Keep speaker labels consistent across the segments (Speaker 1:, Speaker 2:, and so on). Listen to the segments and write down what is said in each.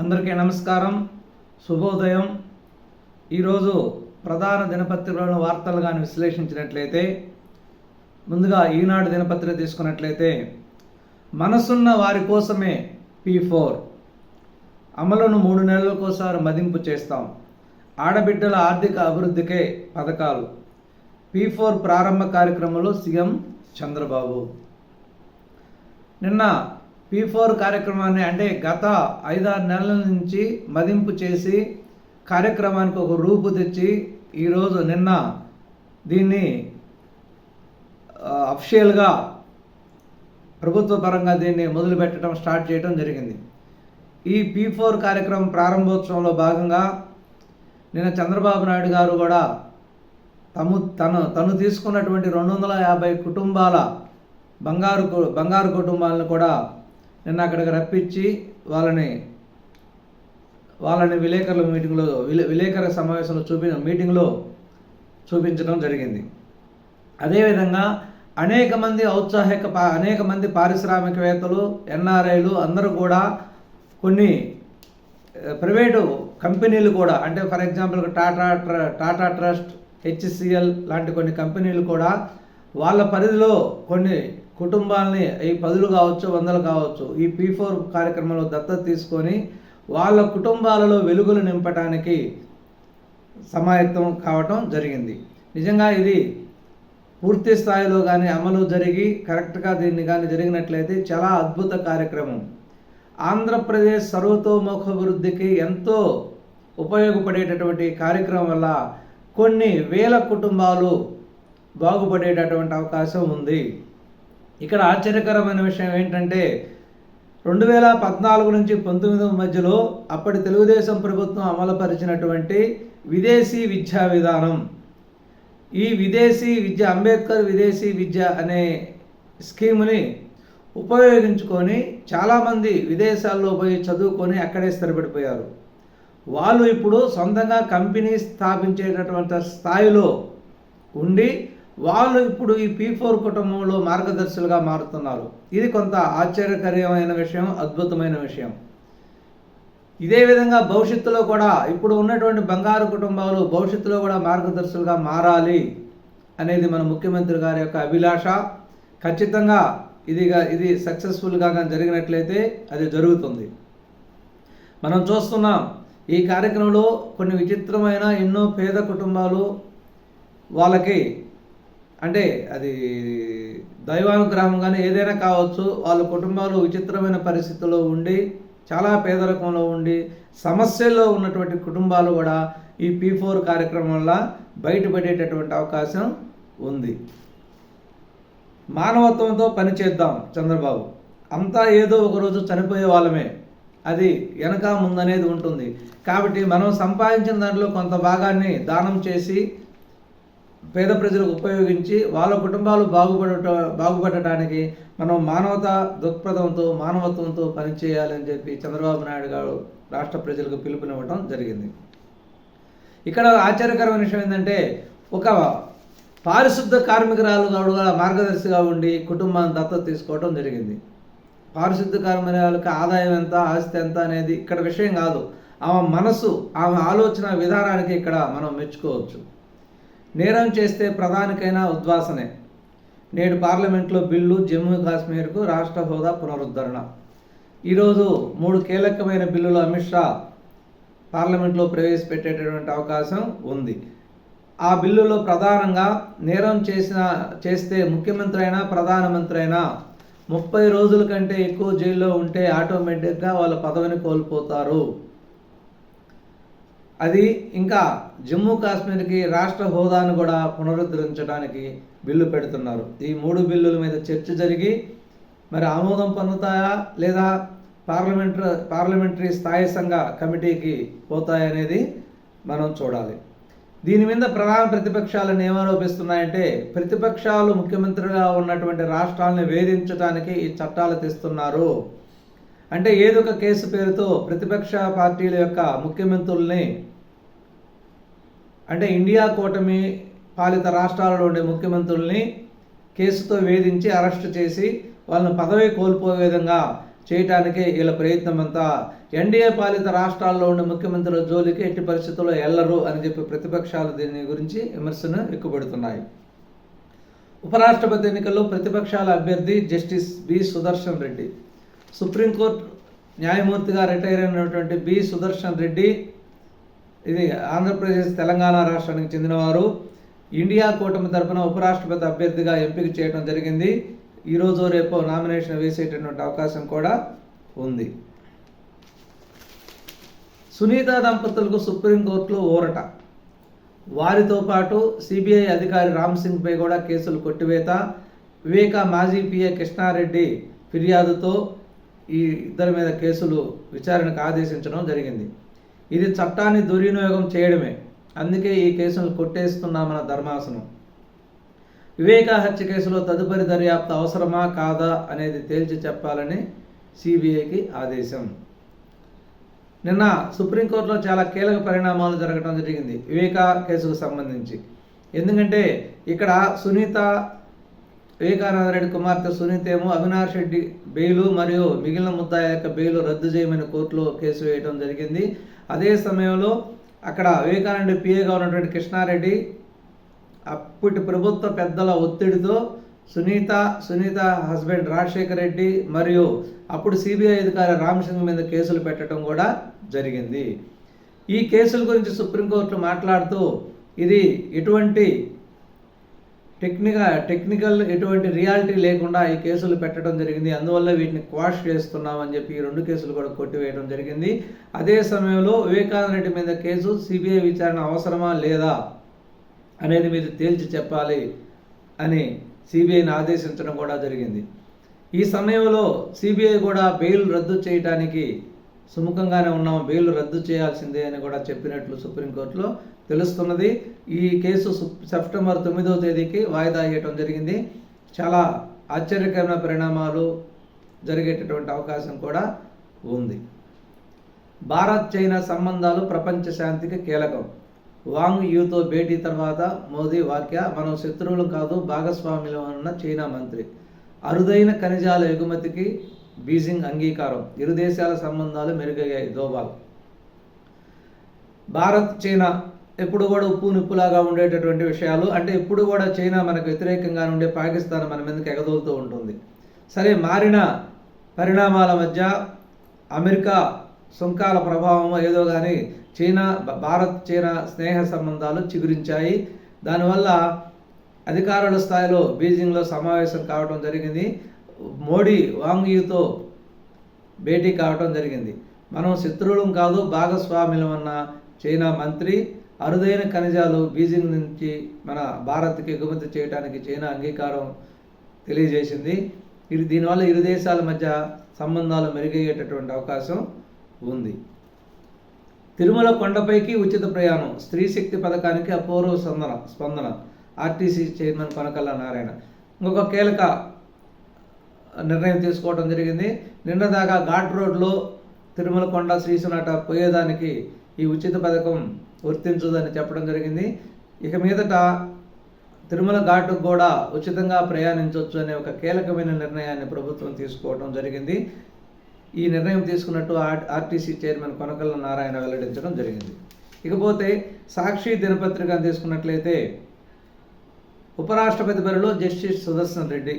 Speaker 1: అందరికీ నమస్కారం శుభోదయం. ఈరోజు ప్రధాన దినపత్రికలను వార్తలు కానీ విశ్లేషించినట్లయితే ముందుగా ఈనాడు దినపత్రిక తీసుకున్నట్లయితే మనసున్న వారి కోసమే పీ ఫోర్. అమలును మూడు నెలలకోసారి మదింపు చేస్తాం. ఆడబిడ్డల ఆర్థిక అభివృద్ధికే పథకాలు. పీ ఫోర్ ప్రారంభ కార్యక్రమంలో సీఎం చంద్రబాబు. నిన్న పీ ఫోర్ కార్యక్రమాన్ని అంటే గత ఐదారు నెలల నుంచి మదింపు చేసి కార్యక్రమానికి ఒక రూపు తెచ్చి ఈరోజు నిన్న దీన్ని అఫిషియల్గా ప్రభుత్వ పరంగా దీన్ని మొదలుపెట్టడం స్టార్ట్ చేయడం జరిగింది. ఈ పీ ఫోర్ కార్యక్రమం ప్రారంభోత్సవంలో భాగంగా నిన్న చంద్రబాబు నాయుడు గారు కూడా తము తను తను తీసుకున్నటువంటి రెండు వందల యాభై కుటుంబాల బంగారు కు- బంగారు కుటుంబాలను కూడా నిన్న అక్కడికి రప్పించి వాళ్ళని వాళ్ళని విలేకరుల మీటింగ్లో విలే విలేకరుల సమావేశంలో చూపి మీటింగ్లో చూపించడం జరిగింది. అదేవిధంగా అనేక మంది ఔత్సాహిక పా అనేక మంది పారిశ్రామికవేత్తలు ఎన్ఆర్ఐలు అందరూ కూడా కొన్ని ప్రైవేటు కంపెనీలు కూడా అంటే ఫర్ ఎగ్జాంపుల్ టాటా ట్ర- టాటా ట్రస్ట్ హెచ్సిఎల్ లాంటి కొన్ని కంపెనీలు కూడా వాళ్ళ పరిధిలో కొన్ని కుటుంబాలని ఈ పదులు కావచ్చు వందలు కావచ్చు ఈ పీ ఫోర్ కార్యక్రమంలో దత్తత తీసుకొని వాళ్ళ కుటుంబాలలో వెలుగులు నింపడానికి సమాయత్తం కావటం జరిగింది. నిజంగా ఇది పూర్తి స్థాయిలో కానీ అమలు జరిగి కరెక్ట్గా దీన్ని కానీ జరిగినట్లయితే చాలా అద్భుత కార్యక్రమం. ఆంధ్రప్రదేశ్ సర్వతోముఖాభివృద్ధికి ఎంతో ఉపయోగపడేటటువంటి కార్యక్రమం వల్ల కొన్ని వేల కుటుంబాలు బాగుపడేటటువంటి అవకాశం ఉంది. ఇక్కడ ఆశ్చర్యకరమైన విషయం ఏంటంటే రెండు వేల పద్నాలుగు నుంచి పంతొమ్మిది మధ్యలో అప్పటి తెలుగుదేశం ప్రభుత్వం అమలుపరిచినటువంటి విదేశీ విద్యా విధానం. ఈ విదేశీ విద్య అంబేద్కర్ విదేశీ విద్య అనే స్కీముని ఉపయోగించుకొని చాలామంది విదేశాల్లో పోయి చదువుకొని అక్కడే స్థిరపడిపోయారు. వాళ్ళు ఇప్పుడు సొంతంగా కంపెనీ స్థాపించేటటువంటి స్థాయిలో ఉండి వాళ్ళు ఇప్పుడు ఈ పీ ఫోర్ కుటుంబంలో మార్గదర్శులుగా మారుతున్నారు. ఇది కొంత ఆశ్చర్యకరమైన విషయం అద్భుతమైన విషయం. ఇదే విధంగా భవిష్యత్తులో కూడా ఇప్పుడు ఉన్నటువంటి బంగారు కుటుంబాలు భవిష్యత్తులో కూడా మార్గదర్శులుగా మారాలి అనేది మన ముఖ్యమంత్రి గారి యొక్క అభిలాష. ఖచ్చితంగా ఇదిగా ఇది సక్సెస్ఫుల్గా కానీ జరిగినట్లయితే అది జరుగుతుంది. మనం చూస్తున్నాం ఈ కార్యక్రమంలో కొన్ని విచిత్రమైన ఎన్నో పేద కుటుంబాలు వాళ్ళకి అంటే అది దైవానుగ్రహం కానీ ఏదైనా కావచ్చు వాళ్ళ కుటుంబాలు విచిత్రమైన పరిస్థితుల్లో ఉండి చాలా పేదరికంలో ఉండి సమస్యల్లో ఉన్నటువంటి కుటుంబాలు కూడా ఈ పీ ఫోర్ కార్యక్రమం వల్ల బయటపడేటటువంటి అవకాశం ఉంది. మానవత్వంతో పనిచేద్దాం చంద్రబాబు. అంతా ఏదో ఒకరోజు చనిపోయే వాళ్ళమే. అది వెనక ముందనేది ఉంటుంది. కాబట్టి మనం సంపాదించిన దాంట్లో కొంత భాగాన్ని దానం చేసి పేద ప్రజలకు ఉపయోగించి వాళ్ళ కుటుంబాలు బాగుపడట బాగుపడటానికి మనం మానవత దృక్పథంతో మానవత్వంతో పనిచేయాలని చెప్పి చంద్రబాబు నాయుడు గారు రాష్ట్ర ప్రజలకు పిలుపునివ్వడం జరిగింది. ఇక్కడ ఆశ్చర్యకరమైన విషయం ఏంటంటే ఒక పారిశుద్ధ కార్మికురాలు కూడా మార్గదర్శిగా ఉండి కుటుంబాన్ని దత్తత తీసుకోవడం జరిగింది. పారిశుద్ధ కార్మికురాలకు ఆదాయం ఎంత ఆస్తి ఎంత అనేది ఇక్కడ విషయం కాదు. ఆమె మనసు ఆమె ఆలోచన విధానానికి ఇక్కడ మనం మెచ్చుకోవచ్చు. నేరం చేస్తే ప్రధానికైనా ఉద్వాసనే. నేడు పార్లమెంట్లో బిల్లు జమ్మూ కాశ్మీర్కు రాష్ట్ర హోదా పునరుద్ధరణ. ఈరోజు మూడు కీలకమైన బిల్లులు అమిత్ షా పార్లమెంట్లో ప్రవేశపెట్టేటటువంటి అవకాశం ఉంది. ఆ బిల్లులో ప్రధానంగా నేరం చేసిన చేస్తే ముఖ్యమంత్రి అయినా ప్రధానమంత్రి అయినా ముప్పై రోజుల కంటే ఎక్కువ జైల్లో ఉంటే ఆటోమేటిక్గా వాళ్ళ పదవిని కోల్పోతారు. అది ఇంకా జమ్మూ కాశ్మీర్కి రాష్ట్ర హోదాను కూడా పునరుద్ధరించడానికి బిల్లు పెడుతున్నారు. ఈ మూడు బిల్లుల మీద చర్చ జరిగి మరి ఆమోదం పొందుతాయా లేదా పార్లమెంటరీ పార్లమెంటరీ స్థాయి సంఘ కమిటీకి పోతాయనేది మనం చూడాలి. దీని మీద ప్రధాన ప్రతిపక్షాలను ఏమారోపిస్తున్నాయంటే ప్రతిపక్షాలు ముఖ్యమంత్రిగా ఉన్నటువంటి రాష్ట్రాలను వేధించడానికి ఈ చట్టాలు తెస్తున్నారు. అంటే ఏదో ఒక కేసు పేరుతో ప్రతిపక్ష పార్టీల యొక్క ముఖ్యమంత్రుల్ని అంటే ఇండియా కూటమి పాలిత రాష్ట్రాలలో ఉండే ముఖ్యమంత్రుల్ని కేసుతో వేధించి అరెస్ట్ చేసి వాళ్ళని పదవి కోల్పోయే విధంగా చేయటానికే వీళ్ళ ప్రయత్నం అంతా ఎన్డీఏ పాలిత రాష్ట్రాల్లో ఉండే ముఖ్యమంత్రుల జోలికి ఎట్టి పరిస్థితుల్లో ఎల్లరు అని చెప్పి ప్రతిపక్షాలు దీని గురించి విమర్శను ఎక్కుపెడుతున్నాయి ఉపరాష్ట్రపతి ఎన్నికల్లో ప్రతిపక్షాల అభ్యర్థి justice B Sudarshan Reddy. Supreme court న్యాయమూర్తిగా రిటైర్ అయినటువంటి బి. సుదర్శన్ రెడ్డి ఇది ఆంధ్రప్రదేశ్ తెలంగాణ రాష్ట్రానికి చెందినవారు. ఇండియా కూటమి తరపున ఉపరాష్ట్రపతి అభ్యర్థిగా ఎంపిక చేయడం జరిగింది. ఈరోజు రేపు నామినేషన్ వేసేటటువంటి అవకాశం కూడా ఉంది. సునీత దంపతులకు సుప్రీంకోర్టులో ఊరట. వారితో పాటు సిబిఐ అధికారి రామ్ సింగ్పై కూడా కేసులు కొట్టివేత. వివేక మాజీ పిఏ కృష్ణారెడ్డి ఫిర్యాదుతో ఈ ఇద్దరి మీద కేసులు విచారణకు ఆదేశించడం జరిగింది. ఇది చట్టాన్ని దుర్వినియోగం చేయడమే. అందుకే ఈ కేసును కొట్టేస్తున్నామన్న ధర్మాసనం. వివేక హత్య కేసులో తదుపరి దర్యాప్తు అవసరమా కాదా అనేది తేల్చి చెప్పాలని సిబిఐకి ఆదేశం. నిన్న సుప్రీంకోర్టులో చాలా కీలక పరిణామాలు జరగడం జరిగింది. వివేకా కేసుకు సంబంధించి. ఎందుకంటే ఇక్కడ సునీత వివేకానంద రెడ్డి కుమార్తె సునీత ఏమో అవినాష్ రెడ్డి బెయిలు మరియు మిగిలిన ముద్దాయి యొక్క బెయిలు రద్దు చేయమని కోర్టులో కేసు వేయడం జరిగింది. అదే సమయంలో అక్కడ వివేకానంద పిఏగా ఉన్నటువంటి కృష్ణారెడ్డి అప్పటి ప్రభుత్వ పెద్దల ఒత్తిడితో సునీత సునీత హస్బెండ్ రాజశేఖర్ రెడ్డి మరియు అప్పుడు సిబిఐ అధికారి రామసింగ్ మీద కేసులు పెట్టడం కూడా జరిగింది. ఈ కేసుల గురించి సుప్రీంకోర్టు మాట్లాడుతూ ఇది ఎటువంటి టెక్నికల్ టెక్నికల్ ఎటువంటి రియాలిటీ లేకుండా ఈ కేసులు పెట్టడం జరిగింది. అందువల్ల వీటిని క్వాష్ చేస్తున్నామని చెప్పి ఈ రెండు కేసులు కూడా కొట్టివేయడం జరిగింది. అదే సమయంలో వివేకానంద రెడ్డి మీద కేసు సిబిఐ విచారణ అవసరమా లేదా అనేది మీరు తేల్చి చెప్పాలి అని సిబిఐని ఆదేశించడం కూడా జరిగింది. ఈ సమయంలో సిబిఐ కూడా బెయిల్ రద్దు చేయడానికి సుముఖంగానే ఉన్నాం బెయిల్ రద్దు చేయాల్సిందే అని కూడా చెప్పినట్లు సుప్రీంకోర్టులో తెలుస్తున్నది. ఈ కేసు సెప్టెంబర్ తొమ్మిదవ తేదీకి వాయిదా వేయటం జరిగింది. చాలా ఆశ్చర్యకరమైన పరిణామాలు జరిగేటటువంటి అవకాశం కూడా ఉంది. భారత్ చైనా సంబంధాలు ప్రపంచ శాంతికి కీలకం. వాంగ్ యూతో భేటీ తర్వాత మోదీ వాక్య మనం శత్రువులు కాదు భాగస్వాములు అన్న చైనా మంత్రి. అరుదైన ఖనిజాల ఎగుమతికి బీజింగ్ అంగీకారం. ఇరు దేశాల సంబంధాలు మెరుగయ్యాయి. దోబాల్ భారత్ చైనా ఎప్పుడు కూడా ఉప్పు నిప్పులాగా ఉండేటటువంటి విషయాలు. అంటే ఎప్పుడు కూడా చైనా మనకు వ్యతిరేకంగా ఉండే పాకిస్తాన్ మన మీదకి ఎగదోలుతూ ఉంటుంది. సరే మారిన పరిణామాల మధ్య అమెరికా సుంకాల ప్రభావం ఏదో కానీ చైనా భారత్ చైనా స్నేహ సంబంధాలు చిగురించాయి. దానివల్ల అధికారుల స్థాయిలో బీజింగ్లో సమావేశం కావడం జరిగింది. మోడీ వాంగ్యూతో భేటీ కావడం జరిగింది. మనం శత్రువులం కాదు భాగస్వాములమన్న చైనా మంత్రి అరుదైన ఖనిజాలు బీజింగ్ నుంచి మన భారత్కి ఎగుమతి చేయడానికి చైనా అంగీకారం తెలియజేసింది. ఇది దీనివల్ల ఇరు దేశాల మధ్య సంబంధాలు మెరుగయ్యేటటువంటి అవకాశం ఉంది. తిరుమల కొండపైకి ఉచిత ప్రయాణం స్త్రీ శక్తి పథకానికి అపూర్వ స్పందన స్పందన. RTC chairman Konakalla Narayana. ఇంకొక కీలక నిర్ణయం తీసుకోవడం జరిగింది. నిన్న దాకా ఘాట్ రోడ్లో తిరుమల కొండ శ్రీసునాట పోయేదానికి ఈ ఉచిత పథకం వర్తించదని చెప్పడం జరిగింది. ఇక మీదట తిరుమల ఘాటుకు కూడా ఉచితంగా ప్రయాణించవచ్చు అనే ఒక కీలకమైన నిర్ణయాన్ని ప్రభుత్వం తీసుకోవడం జరిగింది. ఈ నిర్ణయం తీసుకున్నట్టు ఆర్టీసీ చైర్మన్ కొనకల్ల నారాయణ వెల్లడించడం జరిగింది. ఇకపోతే సాక్షి దినపత్రిక తీసుకున్నట్లయితే ఉపరాష్ట్రపతి బరిలో జస్టిస్ సుదర్శన్ రెడ్డి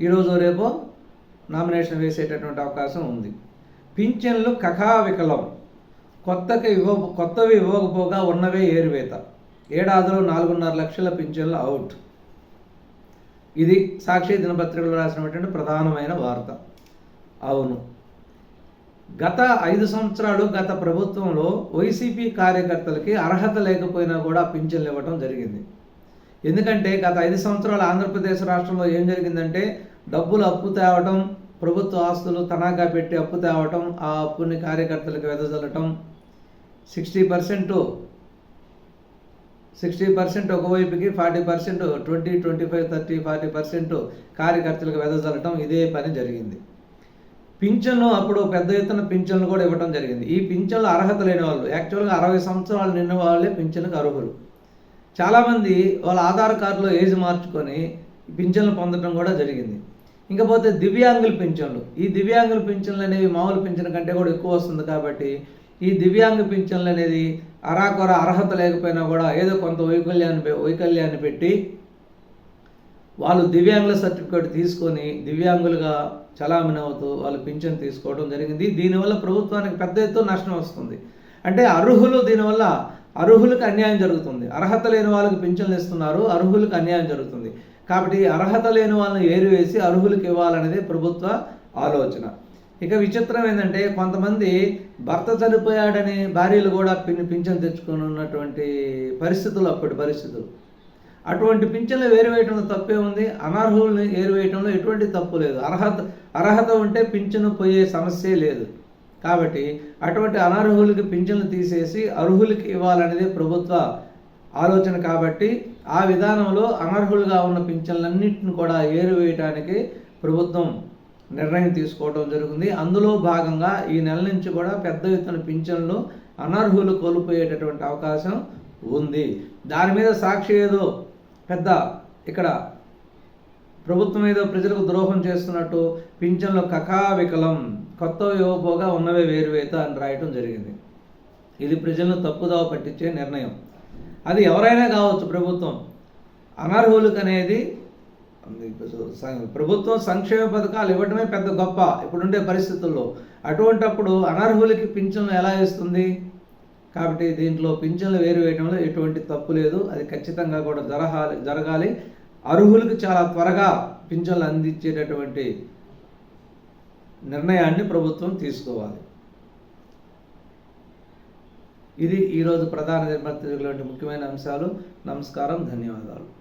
Speaker 1: ఈరోజు రేపు నామినేషన్ వేసేటటువంటి అవకాశం ఉంది. పింఛన్లు కఖా వికలం కొత్తకి ఇవ్వ కొత్తవి ఇవ్వకపోగా ఉన్నవే ఏరువేత. ఏడాదిలో నాలుగున్నర లక్షల పింఛన్లు అవుట్. ఇది సాక్షి దినపత్రికలో రాసినటువంటి ప్రధానమైన వార్త. అవును. గత ఐదు సంవత్సరాలు గత ప్రభుత్వంలో వైసీపీ కార్యకర్తలకి అర్హత లేకపోయినా కూడా పింఛన్లు ఇవ్వడం జరిగింది. ఎందుకంటే గత ఐదు సంవత్సరాలు ఆంధ్రప్రదేశ్ రాష్ట్రంలో ఏం జరిగిందంటే డబ్బులు అప్పు తేవటం ప్రభుత్వ ఆస్తులు తనాగా పెట్టి అప్పు తేవటం ఆ అప్పుని కార్యకర్తలకు వెదజల్లటం. Sixty percent sixty percent ఒకవైపుకి forty percent twenty twenty five thirty forty percent కార్యకర్తలకు వెదజల్లటం ఇదే పని జరిగింది. పింఛన్లు అప్పుడు పెద్ద ఎత్తున పింఛన్లు కూడా ఇవ్వడం జరిగింది. ఈ పింఛన్లు అర్హత లేని వాళ్ళు యాక్చువల్గా అరవై సంవత్సరాలు నిన్న వాళ్ళే పింఛన్లకు అర్హులు. చాలామంది వాళ్ళ ఆధార్ కార్డులో ఏజ్ మార్చుకొని పింఛన్లు పొందడం కూడా జరిగింది. ఇంకపోతే దివ్యాంగుల పింఛన్లు. ఈ దివ్యాంగుల పింఛన్లు అనేవి మామూలు పింఛన్ కంటే కూడా ఎక్కువ వస్తుంది కాబట్టి ఈ దివ్యాంగ పింఛన్లు అనేది అరాకొర అర్హత లేకపోయినా కూడా ఏదో కొంత వైకల్యాన్ని పె- వైకల్యాన్ని పెట్టి వాళ్ళు దివ్యాంగుల సర్టిఫికేట్ తీసుకొని దివ్యాంగులుగా చలామణి అవుతూ వాళ్ళు పింఛన్ తీసుకోవడం జరిగింది. దీనివల్ల ప్రభుత్వానికి పెద్ద ఎత్తున నష్టం వస్తుంది. అంటే అర్హులు దీనివల్ల అర్హులకు అన్యాయం జరుగుతుంది. అర్హత లేని వాళ్ళకి పింఛన్లు ఇస్తున్నారు. అర్హులకు అన్యాయం జరుగుతుంది. కాబట్టి అర్హత లేని వాళ్ళని ఏరివేసి అర్హులకు ఇవ్వాలనేది ప్రభుత్వ ఆలోచన. ఇక విచిత్రం ఏంటంటే కొంతమంది భర్త చనిపోయాడని భార్యలు కూడా పిన్ పింఛన్ తెచ్చుకొని ఉన్నటువంటి పరిస్థితులు అప్పటి పరిస్థితులు. అటువంటి పింఛన్లు వేరువేయటంలో తప్పే ఉంది. అనర్హులను ఏరివేయటంలో ఎటువంటి తప్పు లేదు. అర్హత అర్హత ఉంటే పింఛను పోయే సమస్యే లేదు. కాబట్టి అటువంటి అనర్హులకి పింఛన్లు తీసేసి అర్హులకి ఇవ్వాలనేది ప్రభుత్వ ఆలోచన కాబట్టి ఆ విధానంలో అనర్హులుగా ఉన్న పింఛన్లన్నింటిని కూడా ఏరివేయటానికి ప్రభుత్వం నిర్ణయం తీసుకోవడం జరిగింది అందులో భాగంగా ఈ నెల నుంచి కూడా పెద్ద ఎత్తున పింఛన్లు అనర్హులు కోల్పోయేటటువంటి అవకాశం ఉంది. దాని మీద సాక్షి ఏదో పెద్ద ఇక్కడ ప్రభుత్వం ఏదో ప్రజలకు ద్రోహం చేస్తున్నట్టు పింఛన్లు కకావికలం కొత్త ఇవ్వబోగా ఉన్నవే వేరువేత అని రాయటం జరిగింది. ఇది ప్రజలను తప్పుదావ పట్టించే నిర్ణయం. అది ఎవరైనా కావచ్చు ప్రభుత్వం. అనర్హులకు అనేది ప్రభుత్వం సంక్షేమ పథకాలు ఇవ్వడమే పెద్ద గొప్ప ఇప్పుడుండే పరిస్థితుల్లో. అటువంటప్పుడు అనర్హులకి పింఛన్లు ఎలా ఇస్తుంది? కాబట్టి దీంట్లో పింఛన్లు వేరు వేయడంలో ఎటువంటి తప్పు లేదు. అది ఖచ్చితంగా కూడా జరగాలి జరగాలి. అర్హులకు చాలా త్వరగా పింఛన్లు అందించేటటువంటి నిర్ణయాన్ని ప్రభుత్వం తీసుకోవాలి. ఇది ఈరోజు ప్రధాన దినపత్రికలోని ముఖ్యమైన అంశాలు. నమస్కారం ధన్యవాదాలు.